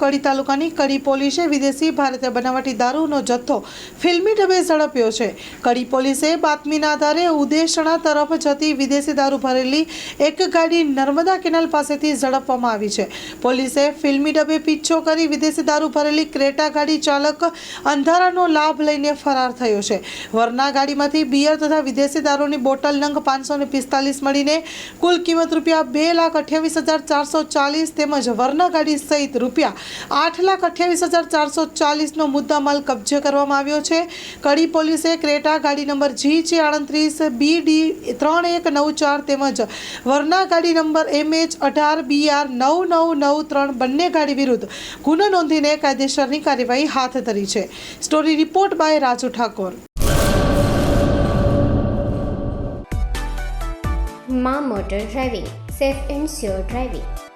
કડી તાલુકાની કડી પોલીસે વિદેશી ભારતીય બનાવટી દારૂનો જથ્થો ફિલ્મી ઢબે ઝડપ્યો છે. કડી પોલીસે બાતમીના આધારે ઉદેશણા તરફ જતી વિદેશી દારૂ ભરેલી એક ગાડી નર્મદા કેનાલ પાસેથી ઝડપવામાં આવી છે. પોલીસે ફિલ્મી ડબે પીછો કરી વિદેશી દારૂ ભરેલી ક્રેટા ગાડી ચાલક અંધારાનો લાભ લઈને ફરાર થયો છે. વરના ગાડીમાંથી બિયર તથા વિદેશી દારૂની બોટલ નંગ પાંચસો પિસ્તાલીસ મળીને કુલ કિંમત રૂપિયા બે લાખ અઠ્યાવીસ હજાર ચારસો ચાલીસ તેમજ વરના ગાડી સહિત રૂપિયા આઠ લાખ અઠ્યાવીસ હજાર ચારસો ચાલીસનો મુદ્દામાલ કબજે કરવામાં આવ્યો છે. કડી પોલીસે ક્રેટા ગાડી નંબર જી છે આડત્રીસ, બી ડી ત્રણ એક નવ ચાર તેમજ વરના ગાડી નંબર એમ એચ અઢાર, બી આર નવ નવ નવ ત્રણ બંને ગાડી વિરુદ્ધ ગુનો નોંધીને કાયદેસરની કાર્યવાહી હાથ ધરી છે. Story report by Raju Thakor. મા motor driving, safe and sure driving.